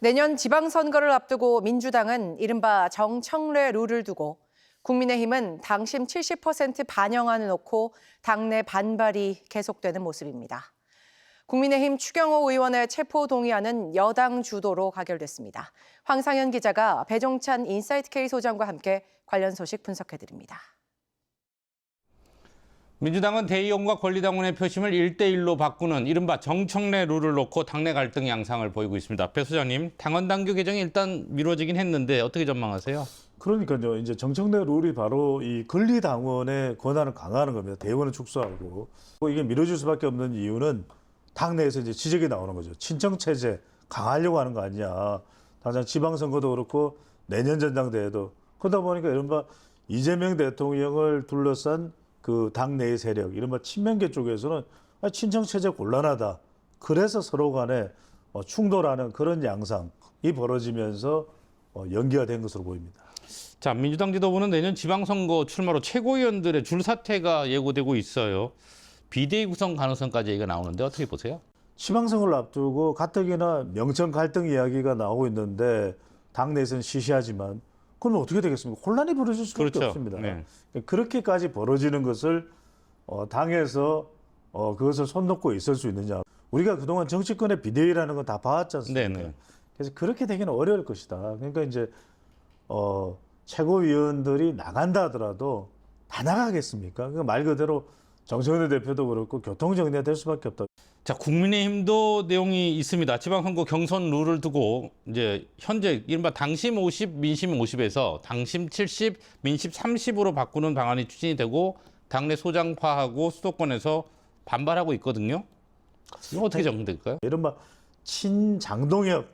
내년 지방선거를 앞두고 민주당은 이른바 정청래 룰을 두고 국민의힘은 당심 70% 반영안을 놓고 당내 반발이 계속되는 모습입니다. 국민의힘 추경호 의원의 체포 동의안은 여당 주도로 가결됐습니다. 황상현 기자가 배종찬 인사이트 K 소장과 함께 관련 소식 분석해 드립니다. 민주당은 대의원과 권리당원의 표심을 1대1로 바꾸는 이른바 정청래 룰을 놓고 당내 갈등 양상을 보이고 있습니다. 배 소장님, 당원 당규 개정이 일단 미뤄지긴 했는데 어떻게 전망하세요? 그러니까요. 이제 정청래 룰이 바로 이 권리당원의 권한을 강화하는 겁니다. 대의원을 축소하고 뭐 이게 미뤄질 수밖에 없는 이유는 당내에서 이제 지적이 나오는 거죠. 친정 체제 강화하려고 하는 거 아니냐. 당장 지방선거도 그렇고 내년 전당대회도 그러다 보니까 이른바 이재명 대통령을 둘러싼 그 당내의 세력, 이른바 친명계 쪽에서는 아, 친정 체제 곤란하다. 그래서 서로 간에 어, 충돌하는 그런 양상이 벌어지면서 어, 연기가 된 것으로 보입니다. 자, 민주당 지도부는 내년 지방선거 출마로 최고위원들의 줄사퇴가 예고되고 있어요. 비대위 구성 가능성까지 얘기가 나오는데 어떻게 보세요? 지방선거를 앞두고 가뜩이나 명천 갈등 이야기가 나오고 있는데 당내에서는 시시하지만 그러면 어떻게 되겠습니까? 혼란이 벌어질 수밖에 그렇죠. 없습니다. 네. 그렇게까지 벌어지는 것을 어, 당에서 어, 그것을 손 놓고 있을 수 있느냐? 우리가 그동안 정치권의 비대위라는 건 다 봐왔지 않습니까? 네네. 그래서 그렇게 되기는 어려울 것이다. 그러니까 이제 어, 최고위원들이 나간다 하더라도 다 나가겠습니까? 그말 그대로 정청래 대표도 그렇고 교통정리가 될 수밖에 없다. 자, 국민의힘도 내용이 있습니다. 지방선거 경선 룰을 두고 이제 현재 이른바 당심 50, 민심 50에서 당심 70, 민심 30으로 바꾸는 방안이 추진이 되고 당내 소장파하고 수도권에서 반발하고 있거든요. 이거 어떻게 적용될까요? 이른바 친장동혁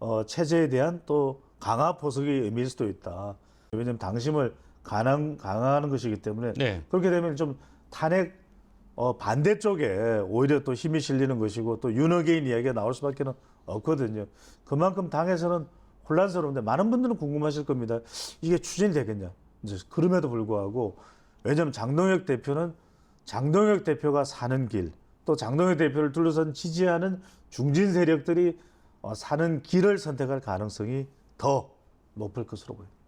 어, 체제에 대한 또 강화 포석의 의미일 수도 있다. 왜냐하면 당심을 강한, 강화하는 것이기 때문에 네. 그렇게 되면 좀 탄핵 어, 반대쪽에 오히려 또 힘이 실리는 것이고 또 윤호개인 이야기가 나올 수밖에 없거든요. 그만큼 당에서는 혼란스러운데 많은 분들은 궁금하실 겁니다. 이게 추진이 되겠냐? 이제 그럼에도 불구하고 왜냐하면 장동혁 대표는 장동혁 대표가 사는 길, 또 장동혁 대표를 둘러싼 지지하는 중진 세력들이 어, 사는 길을 선택할 가능성이 더 높을 것으로 보입니다.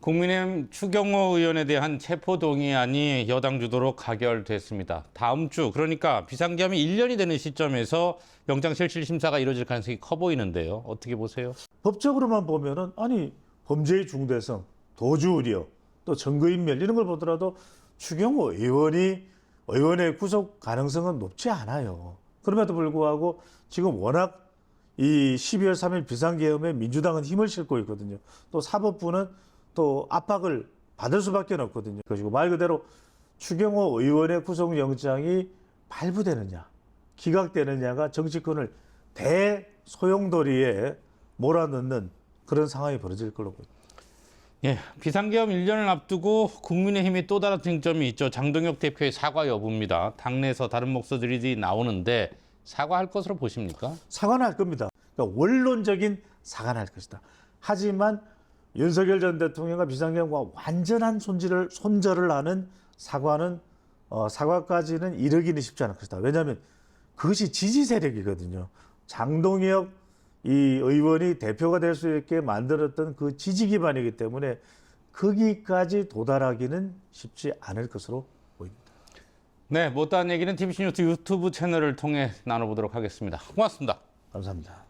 국민의힘 추경호 의원에 대한 체포동의안이 여당 주도로 가결됐습니다. 다음 주 그러니까 비상기한이 1년이 되는 시점에서 영장실질 심사가 이루어질 가능성이 커 보이는데요. 어떻게 보세요? 법적으로만 보면은 아니 범죄의 중대성, 도주 우려, 또 증거인멸 이런 걸 보더라도 추경호 의원이 의원의 구속 가능성은 높지 않아요. 그럼에도 불구하고 지금 워낙 이 12월 3일 비상계엄에 민주당은 힘을 싣고 있거든요. 또 사법부는 또 압박을 받을 수밖에 없거든요. 그리고 말 그대로 추경호 의원의 구속영장이 발부되느냐, 기각되느냐가 정치권을 대소용돌이에 몰아넣는 그런 상황이 벌어질 걸로 보입니다. 예, 비상계엄 1년을 앞두고 국민의힘이 또 다른 쟁점이 있죠. 장동혁 대표의 사과 여부입니다. 당내에서 다른 목소들이 나오는데 사과할 것으로 보십니까? 사과는 할 겁니다. 그러니까 원론적인 사과는 할 것이다. 하지만 윤석열 전 대통령과 비상계엄과 완전한 손질을 손절을 하는 사과는 어, 사과까지는 이르기는 쉽지 않을 것이다. 왜냐하면 그것이 지지 세력이거든요. 장동혁 이 의원이 대표가 될 수 있게 만들었던 그 지지 기반이기 때문에 거기까지 도달하기는 쉽지 않을 것으로 보입니다. 네, 못다한 얘기는 TBC 뉴스 유튜브 채널을 통해 나눠보도록 하겠습니다. 고맙습니다. 감사합니다.